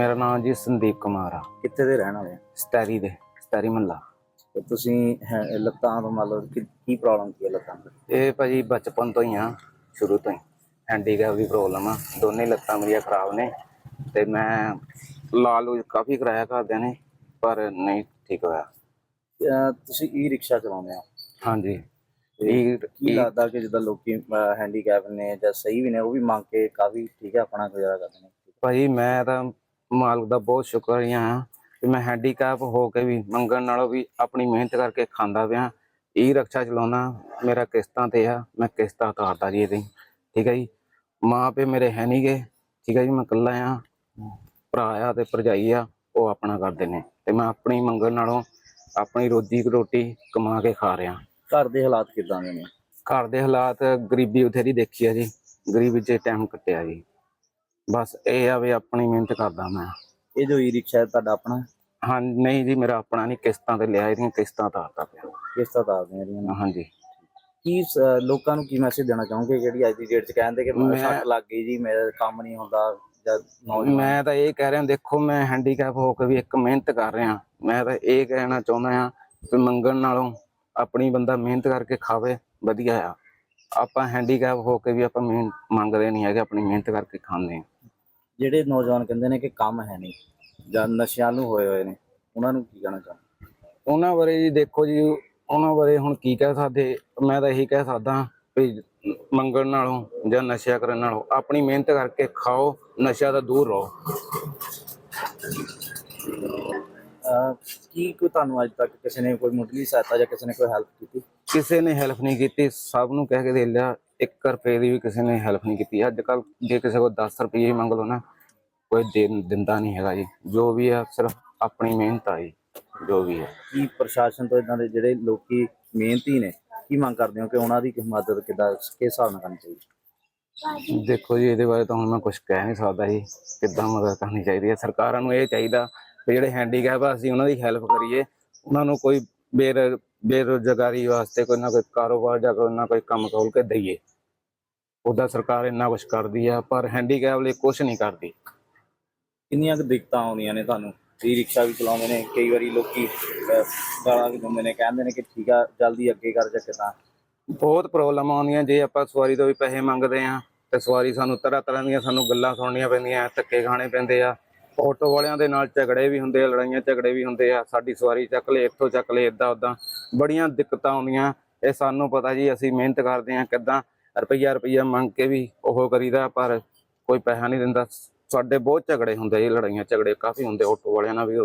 ਮੇਰਾ ਨਾਮ ਜੀ ਸੰਦੀਪ ਕੁਮਾਰ ਆ। ਕਿੱਥੇ ਦੇ ਰਹਿਣ ਵਾਲੇ ਆ? ਸਟੈਰੀ ਦੇ ਸਟੈਰੀ ਮੱਲਾ। ਤੇ ਤੁਸੀਂ ਹੈ- ਲੱਤਾਂ ਤੋਂ ਮੰਨ ਲਓ ਕਿ ਕੀ ਪ੍ਰੋਬਲਮ ਕੀ ਹੈ ਲੱਤਾਂ ਦੀ ਇਹ ਭਾਜੀ ਬਚਪਨ ਤੋਂ ਹੀ ਆ ਸ਼ੁਰੂ ਤੋਂ ਹੀ। ਹੈਂਡੀਕੈਪ ਦੀ ਪ੍ਰੋਬਲਮ ਆ। ਦੋਨੇ ਲੱਤਾਂ ਮੇਰੀਆਂ ਖਰਾਬ ਨੇ। ਤੇ ਮੈਂ ਲਾਲੂ ਕਾਫੀ ਕਰਾਇਆ ਘਰਦਿਆਂ ਨੇ ਪਰ ਨਹੀਂ ਠੀਕ ਹੋਇਆ। ਅਹ ਤੁਸੀਂ ਈ ਰਿਕਸ਼ਾ ਚਲਾਉਂਦੇ ਆ ਹਾਂਜੀ। ਇਹ ਕੀ ਲੱਗਦਾ ਕਿ ਜਿੱਦਾਂ ਲੋਕੀ ਹੈਂਡੀਕੈਪ ਨੇ ਜਾਂ ਸਹੀ ਵੀ ਨੇ ਉਹ ਵੀ ਮੰਗ ਕੇ ਕਾਫੀ ਠੀਕ ਹੈ ਆਪਣਾ ਗੁਜ਼ਾਰਾ ਕਰਦੇ ਨੇ? ਭਾਜੀ ਮੈਂ ਤਾਂ ਮਾਲਕ ਦਾ ਬਹੁਤ ਸ਼ੁਕਰੀਆ ਆ ਕਿ ਮੈਂ ਹੈਂਡੀਕੈਪ ਹੋ ਕੇ ਵੀ ਮੰਗਣ ਨਾਲੋਂ ਵੀ ਆਪਣੀ ਮਿਹਨਤ ਕਰਕੇ ਖਾਂਦਾ ਪਿਆ। ਈ ਰਕਸ਼ਾ ਚਲਾਉਣਾ ਮੇਰਾ ਕਿਸ਼ਤਾਂ ਤੇ ਆ ਮੈਂ ਕਿਸ਼ਤਾਂ ਉਤਾਰਦਾ ਜੀ ਇਹਦੀ। ਠੀਕ ਹੈ ਜੀ? ਮਾਂ ਪਿਓ ਮੇਰੇ ਹੈ ਨਹੀਂਗੇ ਠੀਕ ਹੈ ਜੀ? ਮੈਂ ਇਕੱਲਾ ਆ। ਭਰਾ ਆ ਤੇ ਭਰਜਾਈ ਆ ਉਹ ਆਪਣਾ ਕਰਦੇ ਨੇ। ਤੇ ਮੈਂ ਆਪਣੀ ਮੰਗਣ ਨਾਲੋਂ ਆਪਣੀ ਰੋਜੀ ਰੋਟੀ ਕਮਾ ਕੇ ਖਾ ਰਿਹਾ। ਘਰ ਦੇ ਹਾਲਾਤ ਕਿਦਾਂ ਦੇ ਨੇ? ਘਰ ਦੇ ਹਾਲਾਤ ਗਰੀਬੀ ਬਥੇਰੀ ਦੇਖੀ ਆ ਜੀ। ਗਰੀਬੀ 'ਚ ਟਾਈਮ ਕੱਟਿਆ ਜੀ। ਬਸ ਇਹ ਆ ਵੀ ਆਪਣੀ ਮਿਹਨਤ ਕਰਦਾ ਮੈਂ। ਇਹ ਜੋ ਈ ਰਿਕਸ਼ਾ ਹੈ ਤੁਹਾਡਾ ਆਪਣਾ? ਹਾਂ ਨਹੀਂ ਜੀ ਮੇਰਾ ਆਪਣਾ ਨਹੀਂ ਕਿਸ਼ਤਾਂ ਤੇ ਲਿਆ ਇਹਦੀਆਂ ਕਿਸ਼ਤਾਂ ਤਾਰਦਾ ਪਿਆ। ਕਿਸ ਤਰ੍ਹਾਂ ਦੱਸਦੇ ਆ ਇਹਦੀਆਂ? ਹਾਂਜੀ। ਕੀ ਸ- ਲੋਕਾਂ ਨੂੰ ਕੀ ਮੈਸੇਜ ਦੇਣਾ ਚਾਹੋਗੇ? ਜਿਹੜੀ ਅੱਜ ਦੀ ਡੇਟ 'ਚ ਕਹਿੰਦੇ ਕਿ ਮੈਂ- ਸੱਟ ਲੱਗ ਗਈ ਜੀ ਮੇਰਾ ਕੰਮ ਨਹੀਂ ਹੁੰਦਾ ਜਾਂ ਨੌਜਵਾਨ ਮੈਂ ਤਾਂ ਇਹ ਕਹਿ ਰਿਹਾ ਦੇਖੋ ਮੈਂ ਹੈਂਡੀਕੈਪ ਹੋ ਕੇ ਵੀ ਇੱਕ ਮਿਹਨਤ ਕਰ ਰਿਹਾ। ਮੈਂ ਤਾਂ ਇਹ ਕਹਿਣਾ ਚਾਹੁੰਦਾ ਆ ਕਿ ਮੰਗਣ ਨਾਲੋਂ ਆਪਣੀ ਬੰਦਾ ਮਿਹਨਤ ਕਰਕੇ ਖਾਵੇ ਵਧੀਆ ਆ। ਆਪਾਂ ਹੈਂਡੀਕੈਪ ਹੋ ਕੇ ਵੀ ਆਪਾਂ ਮਿਹਨਤ ਮੰਗਦੇ ਨਹੀਂ ਹੈਗੇ ਆਪਣੀ ਮਿਹਨਤ ਕਰਕੇ ਖਾਂਦੇ ਆ ਜਿਹੜੇ ਨੌਜਵਾਨ ਕਹਿੰਦੇ ਨੇ ਕਿ ਕੰਮ ਹੈ ਨਹੀਂ ਜਾਂ ਨਸ਼ਿਆਂ ਨੂੰ ਹੋਏ ਹੋਏ ਨੇ ਉਹਨਾਂ ਨੂੰ ਕੀ ਕਹਿਣਾ ਚਾਹੁੰਦੇ ਉਹਨਾਂ ਬਾਰੇ ਜੀ ਦੇਖੋ ਜੀ ਉਹਨਾਂ ਬਾਰੇ ਹੁਣ ਕੀ ਕਹਿ ਸਕਦੇ ਮੈਂ ਤਾਂ ਇਹੀ ਕਹਿ ਸਕਦਾ ਵੀ ਮੰਗਣ ਨਾਲੋਂ ਜਾਂ ਨਸ਼ਾ ਕਰਨ ਨਾਲੋਂ ਆਪਣੀ ਮਿਹਨਤ ਕਰਕੇ ਖਾਓ ਨਸ਼ਾ ਤੋਂ ਦੂਰ ਰਹੋ। ਅਹ ਕੀ ਕੋਈ ਤੁਹਾਨੂੰ ਅੱਜ ਤੱਕ ਕਿਸੇ ਨੇ ਕੋਈ ਮੁੱਢਲੀ ਸਹਾਇਤਾ ਜਾਂ ਕਿਸੇ ਨੇ ਕੋਈ ਹੈਲਪ ਕੀਤੀ? ਕਿਸੇ ਨੇ ਹੈਲਪ ਨਹੀਂ ਕੀਤੀ ਸਭ ਨੂੰ ਕਹਿ ਕੇ ਦੇ ਲਿਆ 1 ਰੁਪਏ ਦੀ ਵੀ ਕਿਸੇ ਨੇ ਹੈਲਪ ਨਹੀਂ ਕੀਤੀ। ਅੱਜ ਕੱਲ ਜੇ ਕਿਸੇ ਕੋਲ 10 ਰੁਪਏ ਹੀ ਮੰਗ ਲਓ ਨਾ ਕੋਈ ਦੇ- ਦਿੰਦਾ ਨਹੀਂ ਹੈਗਾ ਜੀ। ਜੋ ਵੀ ਆ ਸਿਰਫ ਆਪਣੀ ਮਿਹਨਤ ਆ ਜੀ ਜੋ ਵੀ ਹੈ ਕੀ ਪ੍ਰਸ਼ਾਸਨ ਤੋਂ ਇਦਾਂ ਦੇ ਜਿਹੜੇ ਲੋਕੀ ਮਿਹਨਤੀ ਨੇ ਕੀ ਮੰਗ ਕਰਦੇ ਹੋ ਕਿ ਉਹਨਾਂ ਦੀ ਮਦਦ ਕਿੱਦਾਂ ਕਿਸ ਹਿਸਾਬ ਨਾਲ ਕਰਨੀ ਚਾਹੀਦੀ? ਦੇਖੋ ਜੀ ਇਹਦੇ ਬਾਰੇ ਤਾਂ ਹੁਣ ਮੈਂ ਕੁਝ ਕਹਿ ਨਹੀਂ ਸਕਦਾ ਜੀ ਕਿੱਦਾਂ ਮਦਦ ਕਰਨੀ ਚਾਹੀਦੀ ਹੈ ਸਰਕਾਰਾਂ ਨੂੰ ਇਹ ਚਾਹੀਦਾ ਕਿ ਜਿਹੜੇ ਹੈਂਡੀਕੈਪ ਆ ਅਸੀਂ ਉਹਨਾਂ ਦੀ ਹੈਲਪ ਕਰੀਏ। ਉਹਨਾਂ ਨੂੰ ਕੋਈ ਬੇਰ ਬੇਰੁਜ਼ਗਾਰੀ ਵਾਸਤੇ ਕੋਈ ਨਾ ਕੋਈ ਕਾਰੋਬਾਰ ਜਾਂ ਕੋਈ ਨਾ ਕੋਈ ਕੰਮ ਖੋਲ ਕੇ ਦਈਏ। ਉਹਦਾ ਸਰਕਾਰ ਇੰਨਾ ਕੁਝ ਕਰਦੀ ਆ ਪਰ ਹੈਂਡੀਕੈਪ ਲਈ ਕੁਝ ਨਹੀਂ ਕਰਦੀ। ਕਿੰਨੀਆਂ ਕੁ ਦਿੱਕਤਾਂ ਆਉਂਦੀਆਂ ਨੇ ਤੁਹਾਨੂੰ? ਈ ਰਿਕਸ਼ਾ ਵੀ ਚਲਾਉਂਦੇ ਨੇ ਕਈ ਵਾਰੀ ਲੋਕੀ ਗਾਲਾਂ ਵੀ ਦਿੰਦੇ ਨੇ ਕਹਿੰਦੇ ਨੇ ਕਿ ਠੀਕ ਆ ਜਲਦੀ ਅੱਗੇ ਕਰ ਜਾਂ ਕਿਦਾਂ? ਬਹੁਤ ਪ੍ਰੋਬਲਮ ਆਉਂਦੀਆਂ ਜੇ ਆਪਾਂ ਸਵਾਰੀ ਤੋਂ ਵੀ ਪੈਸੇ ਮੰਗਦੇ ਆ ਤੇ ਸਵਾਰੀ ਸਾਨੂੰ ਤਰ੍ਹਾਂ ਤਰ੍ਹਾਂ ਦੀਆਂ ਸਾਨੂੰ ਗੱਲਾਂ ਸੁਣਨੀਆਂ ਪੈਂਦੀਆਂ ਧੱਕੇ ਖਾਣੇ ਪੈਂਦੇ ਆ। ਆਟੋ ਵਾਲਿਆਂ ਦੇ ਨਾਲ ਝਗੜੇ ਵੀ ਹੁੰਦੇ ਆ ਲੜਾਈਆਂ ਝਗੜੇ ਵੀ ਹੁੰਦੇ ਆ ਸਾਡੀ ਸਵਾਰੀ ਚੱਕ ਲੈ ਇੱਥੋਂ ਚੱਕ ਲੈ ਇਦਾਂ ਉਦਾਂ ਬੜੀਆਂ ਦਿੱਕਤਾਂ ਆਉਂਦੀਆਂ। ਇਹ ਸਾਨੂੰ ਪਤਾ ਜੀ, ਅਸੀਂ ਮਿਹਨਤ ਕਰਦੇ ਆ ਕਿਦਾਂ ਰੁਪਈਆ ਰੁਪਈਆ ਮੰਗ ਕੇ ਵੀ ਉਹ ਕਰੀਦਾ, ਪਰ ਕੋਈ ਪੈਸਾ ਨਹੀਂ ਦਿੰਦਾ। ਸਾਡੇ ਬਹੁਤ ਝਗੜੇ ਹੁੰਦੇ ਜੀ, ਲੜਾਈਆਂ ਝਗੜੇ ਕਾਫੀ ਹੁੰਦੇ ਆਟੋ ਵਾਲਿਆਂ ਨਾਲ ਵੀ